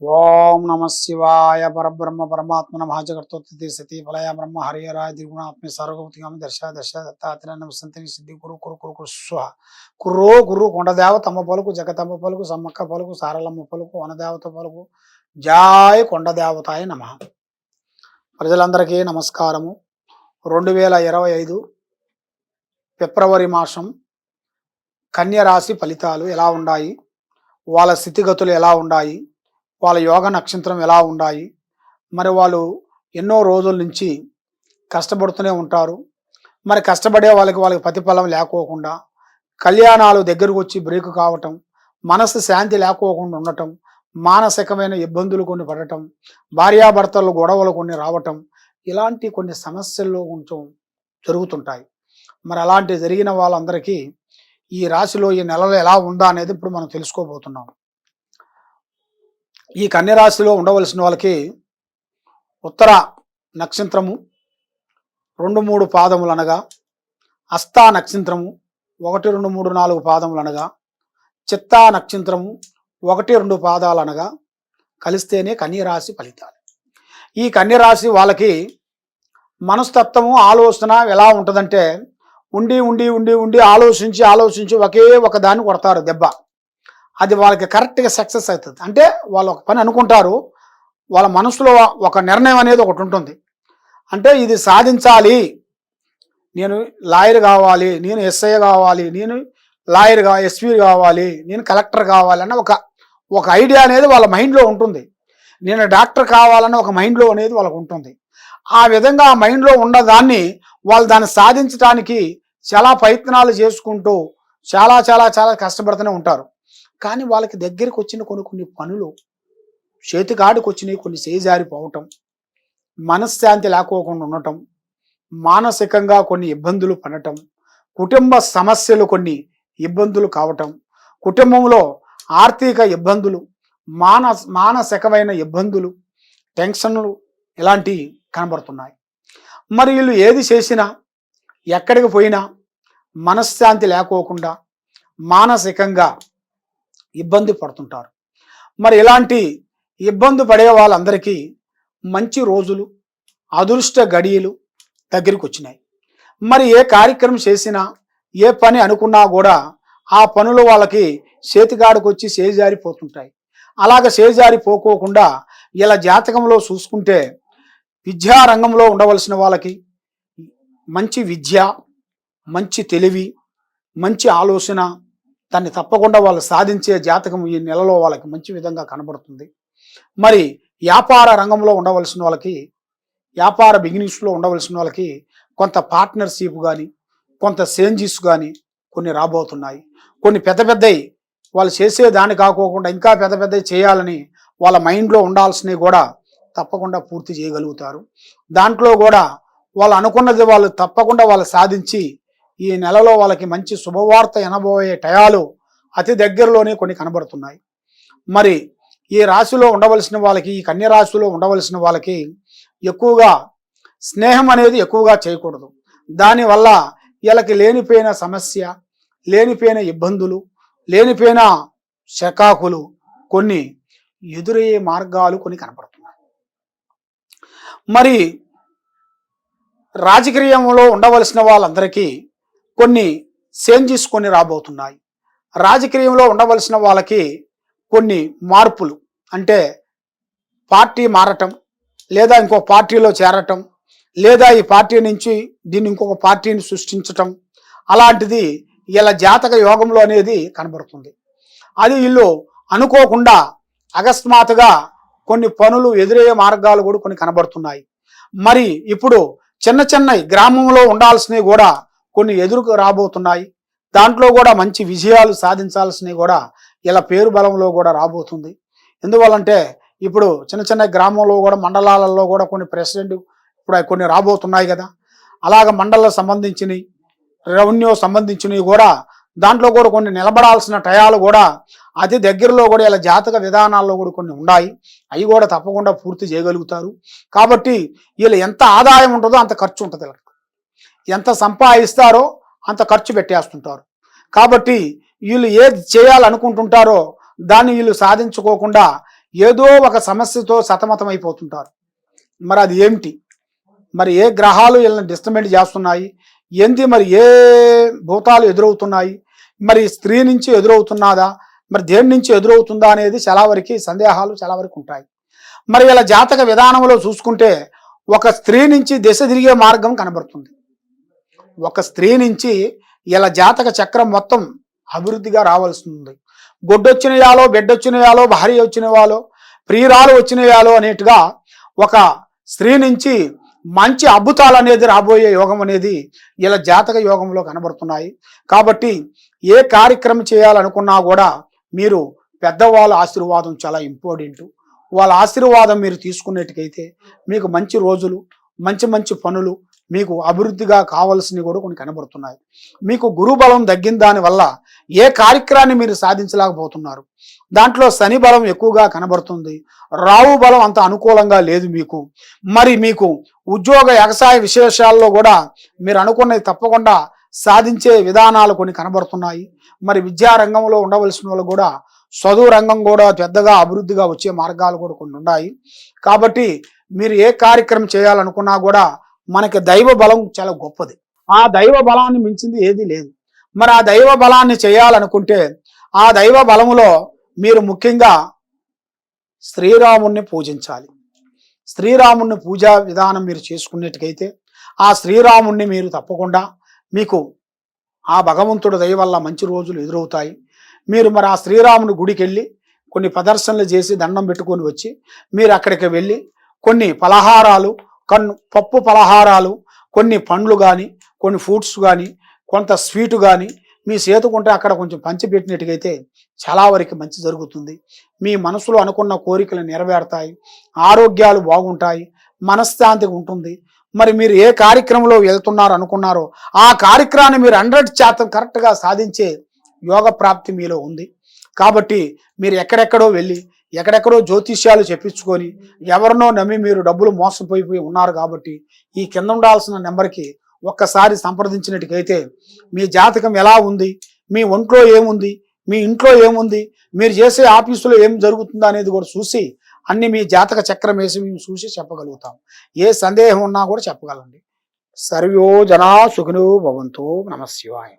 ఓం నమ శివాయ పరబ్రహ్మ పరమాత్మ మహాజగర్తోత్తి సతీ ఫలయ బ్రహ్మ హరియరాయ దిగుణాత్మ సర్వగౌతిగామి దర్శ దర్శ దత్తాత్రేయ సంతిని సిద్ధి కురు కురు కురు కురు స్వ కుర్రో కుర్రు కొండదేవ తమ్మ పలుకు జగతమ్మ పలుకు సమ్మక్క పలుకు సారలమ్మ పలుకు వనదేవత పలుకు జాయ్ కొండదేవతాయ నమ ప్రజలందరికీ నమస్కారము. రెండు వేల ఇరవై ఐదు ఫిబ్రవరి మాసం కన్యరాశి ఫలితాలు ఎలా ఉన్నాయి వాళ్ళ స్థితిగతులు ఎలా ఉన్నాయి వాళ్ళ యోగ నక్షత్రం ఎలా ఉన్నాయి మరి వాళ్ళు ఎన్నో రోజుల నుంచి కష్టపడుతూనే ఉంటారు. మరి కష్టపడే వాళ్ళకి వాళ్ళకి ప్రతిఫలం లేకోకుండా కళ్యాణాలు దగ్గరకు వచ్చి బ్రేక్ కావటం మనసు శాంతి లేకోకుండా ఉండటం మానసికమైన ఇబ్బందులు కొన్ని పడటం భార్యాభర్తలు గొడవలు కొన్ని రావటం ఇలాంటి కొన్ని సమస్యల్లో కొంచెం జరుగుతుంటాయి. మరి అలాంటి జరిగిన వాళ్ళందరికీ ఈ రాశిలో ఈ నెలలో ఎలా ఉందా అనేది ఇప్పుడు మనం తెలుసుకోబోతున్నాం. ఈ కన్యరాశిలో ఉండవలసిన వాళ్ళకి ఉత్తర నక్షత్రము రెండు మూడు పాదములు అనగా అస్తా నక్షత్రము ఒకటి రెండు మూడు నాలుగు పాదములు అనగా చిత్తా నక్షత్రము ఒకటి రెండు పాదాలు అనగా కలిస్తేనే కన్యరాశి ఫలితాలు. ఈ కన్యరాశి వాళ్ళకి మనస్తత్వము ఆలోచన ఎలా ఉంటుందంటే ఉండి ఉండి ఉండి ఉండి ఆలోచించి ఆలోచించి ఒకే ఒక దాన్ని కొడతారు దెబ్బ. అది వాళ్ళకి కరెక్ట్గా సక్సెస్ అవుతుంది. అంటే వాళ్ళు ఒక పని అనుకుంటారు వాళ్ళ మనసులో ఒక నిర్ణయం అనేది ఒకటి ఉంటుంది. అంటే ఇది సాధించాలి. నేను లాయర్ కావాలి నేను ఎస్ఐ కావాలి నేను లాయర్ కా ఎస్పీ కావాలి నేను కలెక్టర్ కావాలన్న ఒక ఒక ఐడియా అనేది వాళ్ళ మైండ్లో ఉంటుంది. నేను డాక్టర్ కావాలన్న ఒక మైండ్లో అనేది వాళ్ళకు ఉంటుంది. ఆ విధంగా ఆ మైండ్లో ఉన్నదాన్ని వాళ్ళు దాన్ని సాధించడానికి చాలా ప్రయత్నాలు చేసుకుంటూ చాలా చాలా చాలా కష్టపడుతూనే ఉంటారు. కానీ వాళ్ళకి దగ్గరికి వచ్చిన కొన్ని కొన్ని పనులు చేతికాడికి వచ్చినాయి కొన్ని చేజారిపోవటం మనశ్శాంతి లేకోకుండా ఉండటం మానసికంగా కొన్ని ఇబ్బందులు పడటం కుటుంబ సమస్యలు కొన్ని ఇబ్బందులు కావటం కుటుంబంలో ఆర్థిక ఇబ్బందులు మాన మానసికమైన ఇబ్బందులు టెన్షన్లు ఇలాంటివి కనబడుతున్నాయి. మరి వీళ్ళు ఏది చేసినా ఎక్కడికి పోయినా మనశ్శాంతి లేకోకుండా మానసికంగా ఇబ్బంది పడుతుంటారు. మరి ఇలాంటి ఇబ్బంది పడే వాళ్ళందరికీ మంచి రోజులు అదృష్ట గడియలు దగ్గరికి వచ్చినాయి మరి ఏ కార్యక్రమం చేసినా ఏ పని అనుకున్నా కూడా ఆ పనులు వాళ్ళకి చేతిగాడికి వచ్చి చేజారిపోతుంటాయి. అలాగ చేజారిపోకోకుండా ఇలా జాతకంలో చూసుకుంటే విద్యా రంగంలో ఉండవలసిన వాళ్ళకి మంచి విద్య మంచి తెలివి మంచి ఆలోచన దాన్ని తప్పకుండా వాళ్ళు సాధించే జాతకం ఈ నెలలో వాళ్ళకి మంచి విధంగా కనబడుతుంది. మరి వ్యాపార రంగంలో ఉండవలసిన వాళ్ళకి వ్యాపార బిగినింగ్స్లో ఉండవలసిన వాళ్ళకి కొంత పార్ట్నర్షిప్ కానీ కొంత సేంజీస్ కానీ కొన్ని రాబోతున్నాయి. కొన్ని పెద్ద పెద్దవి వాళ్ళు చేసే దాన్ని కాకోకుండా ఇంకా పెద్ద పెద్దవి చేయాలని వాళ్ళ మైండ్లో ఉండాల్సినవి కూడా తప్పకుండా పూర్తి చేయగలుగుతారు. దాంట్లో కూడా వాళ్ళు అనుకున్నది వాళ్ళు తప్పకుండా వాళ్ళు సాధించి ఈ నెలలో వాళ్ళకి మంచి శుభవార్త ఎనబోయే టయాలు అతి దగ్గరలోనే కొన్ని కనబడుతున్నాయి. మరి ఈ రాశిలో ఉండవలసిన వాళ్ళకి ఈ కన్య రాశిలో ఉండవలసిన వాళ్ళకి ఎక్కువగా స్నేహం అనేది ఎక్కువగా చేయకూడదు. దానివల్ల వీళ్ళకి లేనిపోయిన సమస్య లేనిపోయిన ఇబ్బందులు లేనిపోయిన శకాకులు కొన్ని ఎదురయ్యే మార్గాలు కొన్ని కనపడుతున్నాయి మరి రాజకీయంలో ఉండవలసిన వాళ్ళందరికీ కొన్ని చేంజెస్ కొన్ని రాబోతున్నాయి. రాజకీయంలో ఉండవలసిన వాళ్ళకి కొన్ని మార్పులు. అంటే పార్టీ మారటం లేదా ఇంకో పార్టీలో చేరటం లేదా ఈ పార్టీ నుంచి దీన్ని ఇంకొక పార్టీని సృష్టించటం అలాంటిది ఇలా జాతక యోగంలో అనేది కనబడుతుంది. అది వీళ్ళు అనుకోకుండా అకస్మాత్తుగా కొన్ని పనులు ఎదురయ్యే మార్గాలు కూడా కొన్ని కనబడుతున్నాయి. మరి ఇప్పుడు చిన్న చిన్న గ్రామంలో ఉండాల్సినవి కూడా కొన్ని ఎదురుకు రాబోతున్నాయి. దాంట్లో కూడా మంచి విజయాలు సాధించాల్సినవి కూడా ఇలా పేరు బలంలో కూడా రాబోతుంది. ఎందువల్లంటే ఇప్పుడు చిన్న చిన్న గ్రామంలో కూడా మండలాలలో కూడా కొన్ని ప్రెసిడెంట్ ఇప్పుడు కొన్ని రాబోతున్నాయి కదా. అలాగ మండల సంబంధించినవి రెవెన్యూ సంబంధించినవి కూడా దాంట్లో కూడా కొన్ని నిలబడాల్సిన టయాలు కూడా అతి దగ్గరలో కూడా ఇలా జాతక విధానాల్లో కూడా కొన్ని ఉన్నాయి. అవి కూడా తప్పకుండా పూర్తి చేయగలుగుతారు. కాబట్టి వీళ్ళు ఎంత ఆదాయం ఉంటుందో అంత ఖర్చు ఉంటుంది వీళ్ళకి. ఎంత సంపాదిస్తారో అంత ఖర్చు పెట్టేస్తుంటారు. కాబట్టి వీళ్ళు ఏది చేయాలనుకుంటుంటారో దాన్ని వీళ్ళు సాధించుకోకుండా ఏదో ఒక సమస్యతో సతమతమైపోతుంటారు. మరి అది ఏమిటి? మరి ఏ గ్రహాలు వీళ్ళని డిస్టర్బెంట్ చేస్తున్నాయి? ఏంది మరి ఏ భూతాలు ఎదురవుతున్నాయి? మరి స్త్రీ నుంచి ఎదురవుతున్నదా? మరి దేని నుంచి ఎదురవుతుందా అనేది చాలా వరకు సందేహాలు చాలా వరకు ఉంటాయి. మరి ఇలా జాతక విధానంలో చూసుకుంటే ఒక స్త్రీ నుంచి దిశ తిరిగే మార్గం కనబడుతుంది. ఒక స్త్రీ నుంచి ఇలా జాతక చక్రం మొత్తం అభివృద్ధిగా రావాల్సి ఉంది గొడ్డొచ్చినయాలో బిడ్డొచ్చినయాలో భార్య వచ్చినవాలో ప్రియురాలు వచ్చినయాలో అనేట్టుగా ఒక స్త్రీ నుంచి మంచి అద్భుతాలు అనేది రాబోయే యోగం అనేది ఇలా జాతక యోగంలో కనబడుతున్నాయి. కాబట్టి ఏ కార్యక్రమం చేయాలనుకున్నా కూడా మీరు పెద్దవాళ్ళ ఆశీర్వాదం చాలా ఇంపార్టెంట్. వాళ్ళ ఆశీర్వాదం మీరు తీసుకునేట్టుకైతే మీకు మంచి రోజులు మంచి మంచి పనులు మీకు అభివృద్ధిగా కావలసినవి కూడా కొన్ని కనబడుతున్నాయి. మీకు గురు బలం తగ్గిన దానివల్ల ఏ కార్యక్రమాన్ని మీరు సాధించలేకపోతున్నారు. దాంట్లో శని బలం ఎక్కువగా కనబడుతుంది. రావు బలం అంత అనుకూలంగా లేదు మీకు. మరి మీకు ఉద్యోగ వ్యవసాయ విశేషాల్లో కూడా మీరు అనుకున్నది తప్పకుండా సాధించే విధానాలు కొన్ని కనబడుతున్నాయి. మరి విద్యారంగంలో ఉండవలసిన వాళ్ళు కూడా చదువు రంగం కూడా పెద్దగా అభివృద్ధిగా వచ్చే మార్గాలు కూడా కొన్ని ఉన్నాయి. కాబట్టి మీరు ఏ కార్యక్రమం చేయాలనుకున్నా కూడా మనకి దైవ బలం చాలా గొప్పది. ఆ దైవ బలాన్ని మించింది ఏది లేదు. మరి ఆ దైవ బలాన్ని చేయాలనుకుంటే ఆ దైవ బలములో మీరు ముఖ్యంగా శ్రీరాముణ్ణి పూజించాలి. శ్రీరాముణ్ణి పూజా విధానం మీరు చేసుకున్నట్టుకైతే ఆ శ్రీరాముణ్ణి మీరు తప్పకుండా మీకు ఆ భగవంతుడు దయ వల్ల మంచి రోజులు ఎదురవుతాయి. మీరు మరి ఆ శ్రీరాముని గుడికి వెళ్ళి కొన్ని ప్రదర్శనలు చేసి దండం పెట్టుకొని వచ్చి మీరు అక్కడికి వెళ్ళి కొన్ని పలహారాలు కన్ను పప్పు పలహారాలు కొన్ని పండ్లు కానీ కొన్ని ఫ్రూట్స్ కానీ కొంత స్వీటు కానీ మీ చేతుకుంటే అక్కడ కొంచెం పంచిపెట్టినట్టుగైతే చాలా వరకు మంచి జరుగుతుంది. మీ మనసులో అనుకున్న కోరికలు నెరవేరుతాయి ఆరోగ్యాలు బాగుంటాయి మనశ్శాంతి ఉంటుంది. మరి మీరు ఏ కార్యక్రమంలో వెళ్తున్నారు అనుకున్నారో ఆ కార్యక్రమాన్ని మీరు హండ్రెడ్ శాతం కరెక్ట్గా సాధించే యోగ ప్రాప్తి మీలో ఉంది. కాబట్టి మీరు ఎక్కడెక్కడో వెళ్ళి ఎక్కడెక్కడో జ్యోతిష్యాలు చెప్పించుకొని ఎవరినో నమ్మి మీరు డబ్బులు మోసపోయిపోయి ఉన్నారు కాబట్టి ఈ కింద ఉండాల్సిన నెంబర్కి ఒక్కసారి సంప్రదించినట్టుకైతే మీ జాతకం ఎలా ఉంది? మీ ఒంట్లో ఏముంది? మీ ఇంట్లో ఏముంది? మీరు చేసే ఆఫీసులో ఏం జరుగుతుందో అనేది కూడా చూసి అన్ని మీ జాతక చక్రం వేసి మేము చూసి చెప్పగలుగుతాం. ఏ సందేహం ఉన్నా కూడా చెప్పగలండి. సర్వో జనా సుఖినో భవంతో. నమశివాయ